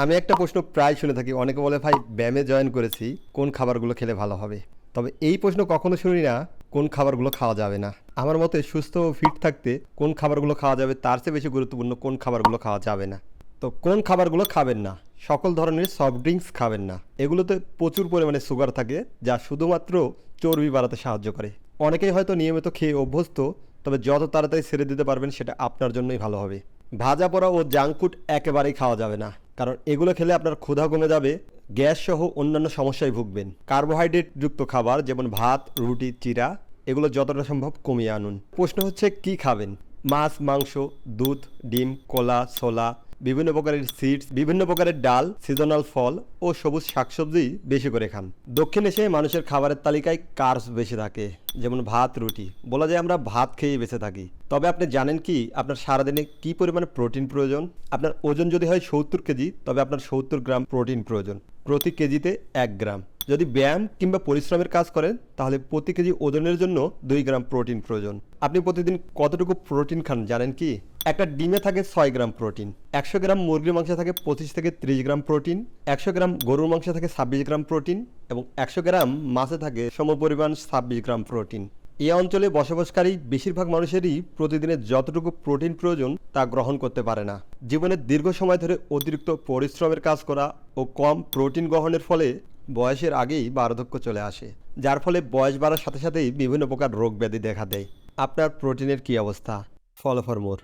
আমি একটা প্রশ্ন প্রায় শুনে থাকি। অনেকে বলে, ভাই, ব্যায়ামে জয়েন করেছি, কোন খাবারগুলো খেলে ভালো হবে? তবে এই প্রশ্ন কখনো শুনি না, কোন খাবারগুলো খাওয়া যাবে না। আমার মতে, সুস্থ ও ফিট থাকতে কোন খাবারগুলো খাওয়া যাবে তার চেয়ে বেশি গুরুত্বপূর্ণ কোন খাবারগুলো খাওয়া যাবে না। তো কোন খাবারগুলো খাবেন না? সকল ধরনের সফট ড্রিঙ্কস খাবেন না। এগুলোতে প্রচুর পরিমাণে সুগার থাকে, যা শুধুমাত্র চর্বি বাড়াতে সাহায্য করে। অনেকেই হয়তো নিয়মিত খেয়ে অভ্যস্ত, তবে যত তাড়াতাড়ি ছেড়ে দিতে পারবেন, সেটা আপনার জন্যই ভালো হবে। ভাজা পোড়া ও জাঙ্ক ফুড একেবারেই খাওয়া যাবে না। কারণ এগুলো খেলে আপনার ক্ষুধা কমে যাবে, গ্যাস সহ অন্যান্য সমস্যায় ভুগবেন। কার্বোহাইড্রেট যুক্ত খাবার যেমন ভাত, রুটি চিরা এগুলো যতটা সম্ভব কমিয়ে আনুন। প্রশ্ন হচ্ছে, কি খাবেন? মাছ, মাংস, দুধ, ডিম, কলা, ছোলা বিভিন্ন প্রকারের সিডস বিভিন্ন প্রকারের ডাল সিজনাল ফল ও সবুজ শাকসবজি বেশি করে খান। দক্ষিণ এশিয়ায় মানুষের খাবারের তালিকায় কার্বস বেশি থাকে, যেমন ভাত, রুটি। বলা যায় আমরা ভাত খেয়েই বেঁচে থাকি। তবে আপনি জানেন কি, আপনার সারাদিনে কি পরিমাণে প্রোটিন প্রয়োজন? আপনার ওজন যদি হয় সত্তর কেজি, তবে আপনার সত্তর গ্রাম প্রোটিন প্রয়োজন। প্রতি কেজিতে এক গ্রাম। যদি ব্যায়াম কিংবা পরিশ্রমের কাজ করেন, তাহলে প্রতি কেজি ওজনের জন্য দুই গ্রাম প্রোটিন প্রয়োজন। আপনি প্রতিদিন কতটুকু প্রোটিন খান, জানেন কি? একটা ডিমে থাকে ছয় গ্রাম প্রোটিন, একশো গ্রাম মুরগির মাংসে থাকে পঁচিশ থেকে ত্রিশ গ্রাম প্রোটিন, একশো গ্রাম গরুর মাংসে থাকে ছাব্বিশ গ্রাম প্রোটিন এবং একশো গ্রাম মাছে থাকে সমপরিমাণ ছাব্বিশ গ্রাম প্রোটিন। এই অঞ্চলে বসবাসকারী বেশিরভাগ মানুষেরই প্রতিদিনে যতটুকু প্রোটিন প্রয়োজন তা গ্রহণ করতে পারে না। জীবনের দীর্ঘ সময় ধরে অতিরিক্ত পরিশ্রমের কাজ করা ও কম প্রোটিন গ্রহণের ফলে বয়সের আগেই বার্ধক্য চলে আসে, যার ফলে বয়স বাড়ার সাথে সাথেই বিভিন্ন প্রকার রোগ ব্যাধি দেখা দেয়। আপনার প্রোটিনের কী অবস্থা? Follow for more